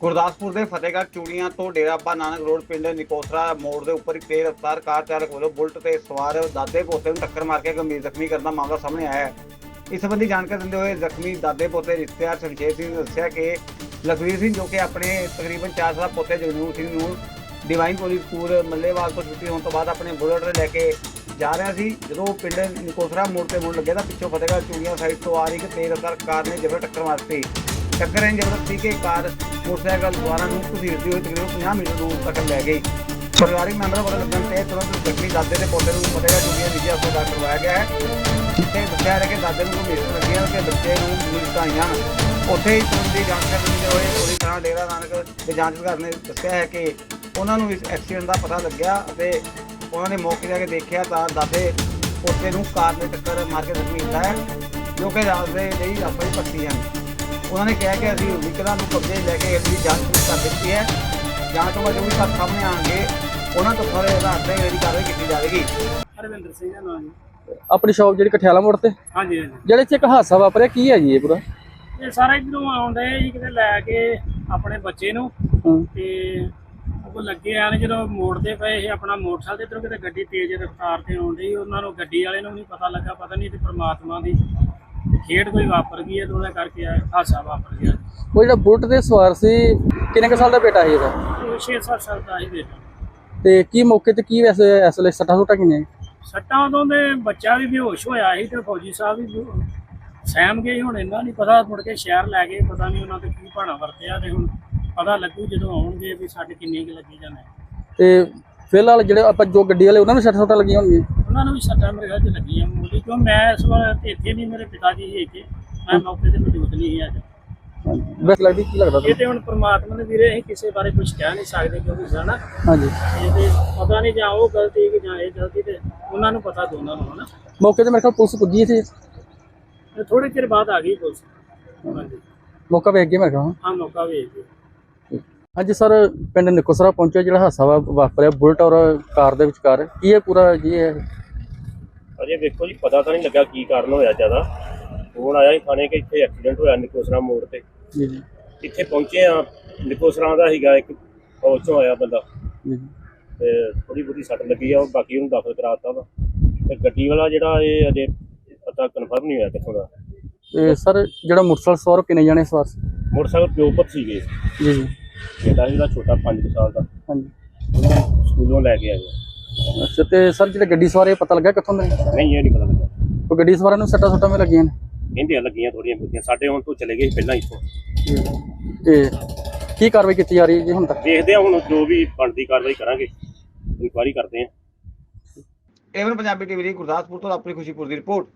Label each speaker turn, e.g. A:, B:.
A: ਗੁਰਦਾਸਪੁਰ ਦੇ ਫਤਿਹਗੜ੍ਹ ਚੂੜੀਆਂ ਤੋਂ ਡੇਰਾ ਬਾਬਾ ਨਾਨਕ ਰੋਡ ਪਿੰਡ ਨਿਕੋਸਰਾ ਮੋੜ ਦੇ ਉੱਪਰ ਇੱਕ ਤੇਜ਼ ਰਫ਼ਤਾਰ ਕਾਰ ਚਾਲਕ ਵੱਲੋਂ ਬੁਲਟ ਤੇ ਸਵਾਰ ਦਾਦੇ ਪੋਤੇ ਨੂੰ ਟੱਕਰ ਮਾਰ ਕੇ ਗੰਭੀਰ ਜ਼ਖਮੀ ਕਰਨ ਦਾ ਮਾਮਲਾ ਸਾਹਮਣੇ ਆਇਆ ਹੈ। ਇਸ ਸੰਬੰਧੀ ਜਾਣਕਾਰੀ ਦਿੰਦੇ ਹੋਏ ਜ਼ਖਮੀ ਦਾਦੇ ਪੋਤੇ ਰਿਸ਼ਤੇਦਾਰ ਸ਼ਮਸ਼ੇਰ ਸਿੰਘ ਨੇ ਦੱਸਿਆ ਕਿ ਲਖਵੀਰ ਸਿੰਘ ਜੋ ਕਿ ਆਪਣੇ ਤਕਰੀਬਨ 4 ਸਾਲ ਪੋਤੇ ਜਗਨੂਰ ਸਿੰਘ ਨੂੰ ਡਿਵਾਈਨ ਪੋਲੀਸ ਸਕੂਲ ਮੱਲੇਵਾਲ ਤੋਂ ਛੁੱਟੀ ਹੋਣ ਤੋਂ ਬਾਅਦ ਆਪਣੇ ਬੁਲਟ ਤੇ ਲੈ ਕੇ ਜਾ ਰਿਹਾ ਸੀ। ਜਦੋਂ ਉਹ ਪਿੰਡ ਨਿਕੋਸਰਾ ਮੋੜ ਤੇ ਮੁੜ ਲੱਗਿਆ ਤਾਂ ਪਿੱਛੋਂ ਫਤਿਹਗੜ੍ਹ ਚੂੜੀਆਂ ਸਾਈਡ ਤੋਂ ਆ ਰਹੀ ਇੱਕ ਤੇਜ਼ ਰਫ਼ਤਾਰ ਕਾਰ ਨੇ ਜ਼ਬਰ ਟੱਕਰ ਮਾਰਤੀ ਟੱਕਰ ਇੰਨੀ ਜ਼ਬਰਦਸਤ ਸੀ ਕਿ ਕਾਰ ਮੋਟਰਸਾਈਕਲ ਦੁਆਰਾ ਨੂੰ ਘਸੀੜਦੀ ਹੋਈ ਤਕਰੀਬਨ 50 ਮੀਟਰ ਦੂਰ ਤੱਕ ਲੈ ਗਈ ਪਰਿਵਾਰਿਕ ਮੈਂਬਰਾਂ ਵੱਲੋਂ ਲੱਗਣ ਤੇ ਤੁਰੰਤ ਜ਼ਖਮੀ ਦਾਦੇ ਦੇ ਪੋਤੇ ਨੂੰ ਫਤਿਹਗੜ੍ਹ ਚੂੜੀਆਂ ਨਿੱਜੀ ਹਸਪਤਾਲ ਕਰਵਾਇਆ ਗਿਆ ਹੈ। ਜਿੱਥੇ ਦੱਸਿਆ ਹੈ ਕਿ ਦਾਦੇ ਨੂੰ ਗੰਭੀਰ ਲੱਗੀਆਂ ਤੇ ਬੱਚੇ ਨੂੰ ਗੰਭੀਰ ਉੱਥੇ ਹੀ ਤੁਰੰਤ ਦੀ ਜਾਂਚ ਦਿੰਦੇ ਹੋਏ ਪੂਰੀ ਤਰ੍ਹਾਂ ਡੇਰਾ ਨਾਨਕ ਦੇ ਜਾਂਚ ਅਧਿਕਾਰੀ ਨੇ ਦੱਸਿਆ ਹੈ ਕਿ ਉਹਨਾਂ ਨੂੰ ਇਸ ਐਕਸੀਡੈਂਟ ਦਾ ਪਤਾ ਲੱਗਿਆ ਅਤੇ ਉਹਨਾਂ ਨੇ ਮੌਕੇ ਜਾ ਕੇ ਦੇਖਿਆ ਤਾਂ ਦਾਦੇ ਪੋਤੇ ਨੂੰ ਕਾਰ ਨੇ ਟੱਕਰ ਮਾਰ ਕੇ ਜ਼ਖਮੀ ਕੀਤਾ ਹੈ, ਜੋ ਕਿ ਰਾਤ ਦੇ ਲਈ ਆਪਣੀ ਪੱਤੀ ਹਨ। ਉਹਨਾਂ ਨੇ ਕਿਹਾ ਕਿ ਅਸੀਂ ਵਿਕਰਾਂ ਨੂੰ ਕਬਜ਼ੇ ਲੈ ਕੇ ਇਹਦੀ ਜਾਂਚ ਸ਼ੁਰੂ ਕਰ ਦਿੱਤੀ ਹੈ। ਜਾਂਚ ਤੋਂ ਬਾਅਦ ਜੋ ਵੀ ਤੱਥ ਸਾਹਮਣੇ ਆਉਣਗੇ ਉਹਨਾਂ ਤੋਂ ਸਾਰੇ ਆਧਾਰ ਤੇ ਇਹਦੀ ਕਾਰਵਾਈ ਕੀਤੀ ਜਾਵੇਗੀ।
B: ਹਰਵਿੰਦਰ ਸਿੰਘ ਦਾ ਨਾਮ
C: ਆਪਣੀ ਸ਼ਾਪ ਜਿਹੜੀ ਕਠਿਆਲਾ ਮੋੜ ਤੇ?
B: ਹਾਂਜੀ ਹਾਂਜੀ।
C: ਜਿਹੜੇ ਚ ਇੱਕ ਹਾਦਸਾ ਵਾਪਰਿਆ ਕੀ ਹੈ ਜੀ ਇਹ ਪੂਰਾ?
B: ਇਹ ਸਾਰਾ ਇਧਰੋਂ ਆਉਂਦੇ ਜੀ ਕਿਤੇ ਲੈ ਕੇ ਆਪਣੇ ਬੱਚੇ ਨੂੰ। ਤੇ ਉਹ ਲੱਗੇ ਆਣ ਜਦੋਂ ਮੋੜਦੇ ਪਏ ਇਹ ਆਪਣਾ ਮੋਟਰਸਾਈਕਲ ਤੇ ਇਧਰੋਂ ਕਿਤੇ ਗੱਡੀ ਤੇਜ਼ ਰਫ਼ਤਾਰ ਤੇ ਆਉਂਦੀ ਉਹਨਾਂ ਨੂੰ ਗੱਡੀ ਵਾਲੇ ਨੂੰ ਨਹੀਂ ਪਤਾ ਲੱਗਾ ਪਤਾ ਨਹੀਂ ਤੇ ਪ੍ਰਮਾਤਮਾ ਦੀ ਖੇਡ ਕੋਈ ਵਾਪਰ ਗਈ ਹੈ ਤੇ ਉਹਦੇ ਕਰਕੇ ਇਹ ਹਾਦਸਾ ਵਾਪਰ ਗਿਆ।
C: ਉਹ ਜਿਹੜਾ ਬੁਲਟ ਤੇ ਸਵਾਰ ਸੀ ਕਿੰਨੇ ਕੁ ਸਾਲ ਦਾ ਬੇਟਾ ਸੀ ਇਹਦਾ?
B: ਉਹ 6-7 ਸਾਲ ਦਾ ਹੀ ਬੇਟਾ।
C: ਤੇ ਕੀ ਮੌਕੇ ਤੇ ਕੀ ਵੈਸੇ ਇਸ ਵੇਲੇ ਸੱਟਾਂ ਸੁੱਟਾਂ ਕਿੰਨੇ
B: ਸੱਟਾਂ ਉਦੋਂ ਦੇ ਬੱਚਾ ਵੀ ਬੇਹੋਸ਼ ਹੋਇਆ ਸੀ ਤੇ ਫੌਜੀ ਸਾਹਿਬ ਵੀ ਬੇ- ਸਹਿਮ ਗਏ ਹੁਣ ਇਹਨਾਂ ਨਹੀਂ ਪਤਾ ਮੁੜ ਕੇ ਸ਼ਹਿਰ ਲੈ ਗਏ ਪਤਾ ਨਹੀਂ ਉਹਨਾਂ ਤੇ ਕੀ ਭਾਣਾ ਵਰਤਿਆ ਤੇ ਹੁਣ ਪਤਾ ਲੱਗੂ ਜਦੋਂ ਆਉਣਗੇ ਵੀ ਸਾਡੇ ਕਿੰਨੇ ਕੁ ਲੱਗੀ ਜਾਂਦੇ
C: ਤੇ ਫਿਲਹਾਲ ਜਿਹੜੇ ਆਪਾਂ ਜੋ ਗੱਡੀ ਵਾਲੇ ਉਹਨਾਂ ਨੂੰ ਸੱਟਾਂ ਸੁੱਟਾਂ ਲੱਗੀਆਂ ਹੋਣਗੀਆਂ?
B: ਉਹਨਾਂ ਨੂੰ ਵੀ ਸੱਟਾਂ ਮੇਰੇ ਖਿਆਲ 'ਚ ਲੱਗੀਆਂ ਮੂਲੀ ਕਿਉਂ ਮੈਂ ਇਸ ਵਾਰ ਇੱਥੇ ਨਹੀਂ ਮੇਰੇ ਪਿਤਾ ਜੀ ਸੀ ਇੱਥੇ ਮੈਂ ਮੌਕੇ ਤੇ ਮੌਜੂਦ ਨਹੀਂ ਸੀ ਅੱਜ।
C: ਬਸ ਲੱਗਦੀ ਕੀ ਲੱਗਦਾ
B: ਇਹ ਤੇ ਹੁਣ ਪ੍ਰਮਾਤਮਾ ਦੇ ਵੀਰੇ ਅਸੀਂ ਕਿਸੇ ਬਾਰੇ ਕੁਝ ਕਹਿ ਨਹੀਂ ਸਕਦੇ ਕਿਉਂਕਿ ਸਾਡਾ
C: ਹਾਂਜੀ।
B: ਇਹ ਤੇ ਪਤਾ ਨਹੀਂ ਜਾਂ ਉਹ ਗਲਤੀ ਕਿ ਜਾਂ ਇਹ ਗਲਤੀ ਤੇ ਉਹਨਾਂ ਨੂੰ ਪਤਾ ਦੋਨਾਂ ਨੂੰ ਹਨਾ।
C: ਮੌਕੇ ਤੇ ਮੇਰੇ ਕੋਲ ਪੁਲਿਸ ਪੁੱਜੀ ਇੱਥੇ?
B: ਤੇ ਥੋੜੇ ਚਿਰ ਬਾਅਦ ਆ ਗਈ ਪੁਲਿਸ। ਹਾਂਜੀ।
C: ਮੌਕਾ ਵੇਖ ਗਿਆ ਮੈਂ ਕਿਹਾ।
B: ਹਾਂ ਮੌਕਾ ਵੇਖ ਲਿਓ
C: ਹਾਂਜੀ ਸਰ ਪਿੰਡ ਨਿਕੋਸਰਾ ਪਹੁੰਚਿਆ ਜਿਹੜਾ ਹਾਦਸਾ ਵਾ- ਵਾਪਰਿਆ ਬੁਲਟ ਔਰ ਕਾਰ ਦੇ ਵਿਚਕਾਰ। ਕੀ ਇਹ ਪੂਰਾ ਜੀ ਇਹ
D: ਅਜੇ ਵੇਖੋ ਜੀ ਪਤਾ ਤਾਂ ਨਹੀਂ ਲੱਗਾ ਕੀ ਕਾਰਨ ਹੋਇਆ ਜ਼ਿਆਦਾ। ਫੋਨ ਆਇਆ ਥਾਣੇ ਕਿ ਇੱਥੇ ਐਕਸੀਡੈਂਟ ਹੋਇਆ ਨਿਕੋਸਰਾ ਮੋੜ ਤੇ।
C: ਜੀ ਜੀ।
D: ਇੱਥੇ ਪਹੁੰਚੇ ਆ ਨਿਕੋਸਰਾ ਦਾ ਸੀਗਾ ਇੱਕ ਫੌਜ ਚੋਂ ਆਇਆ ਬੰਦਾ।
C: ਜੀ
D: ਤੇ ਥੋੜੀ ਬਹੁਤੀ ਸੱਟ ਲੱਗੀ ਆ ਉਹ ਬਾਕੀ ਉਹਨੂੰ ਦਾਖਲ ਕਰਾਤਾ ਵਾ। ਤੇ ਗੱਡੀ ਵਾਲਾ ਜਿਹੜਾ ਇਹ ਅਜੇ ਪਤਾ ਕਨਫਰਮ ਨਹੀਂ ਹੋਇਆ ਕਿੱਥੋਂ ਦਾ।
C: ਤੇ ਸਰ ਜਿਹੜਾ ਮੋਟਰਸਾਈਕਲ ਸਵਾਰ ਉਹ ਕਿੰਨੇ ਜਾਣੇ ਸਵਾਰ ਸੀ?
D: ਮੋਟਰਸਾਈਕਲ ਪਿਓ ਪੁੱਤ ਸੀਗੇ।
C: ਜੀ ਜੀ।
D: ਬੇਟਾ ਜਿਹੜਾ ਛੋਟਾ 5 ਸਾਲ ਦਾ।
C: ਹਾਂਜੀ।
D: ਉਹਨੂੰ ਸਕੂਲੋਂ ਲੈ ਕੇ ਆਇਆ
C: ਅੱਛਾ ਤੇ ਸਰ ਜਿਹੜੇ ਗੱਡੀ ਸਵਾਰ ਪਤਾ ਲੱਗਾ ਕਿੱਥੋਂ ਦੇ ਨੇ?
D: ਨਹੀਂ ਇਹ ਨਹੀਂ ਪਤਾ ਲੱਗਾ।
C: ਉਹ ਗੱਡੀ ਸਵਾਰਾਂ ਨੂੰ ਸੱਟਾਂ ਸੁੱਟਾਂ ਵੀ ਲੱਗੀਆਂ ਨੇ?
D: ਕਹਿੰਦੇ ਆ ਲੱਗੀਆਂ ਥੋੜੀਆਂ ਬਹੁਤੀਆਂ ਸਾਡੇ ਹੁਣ ਤੋਂ ਚਲੇ ਗਏ ਸੀ ਪਹਿਲਾਂ ਇੱਥੋਂ।
C: ਤੇ ਕੀ ਕਾਰਵਾਈ ਕੀਤੀ ਜਾ ਰਹੀ ਹੈ ਜੀ ਹੁਣ ਤੱਕ?
D: ਦੇਖਦੇ ਆ ਹੁਣ ਜੋ ਵੀ ਬਣਦੀ ਕਾਰਵਾਈ ਕਰਾਂਗੇ। ਇਨਕੁਆਇਰੀ ਕਰਦੇ ਆ
A: ਏਵਨ ਪੰਜਾਬੀ ਟੀਵੀ ਲਈ ਗੁਰਦਾਸਪੁਰ ਤੋਂ ਆਪਣੀ ਖੁਸ਼ੀਪੁਰ ਦੀ ਰਿਪੋਰਟ।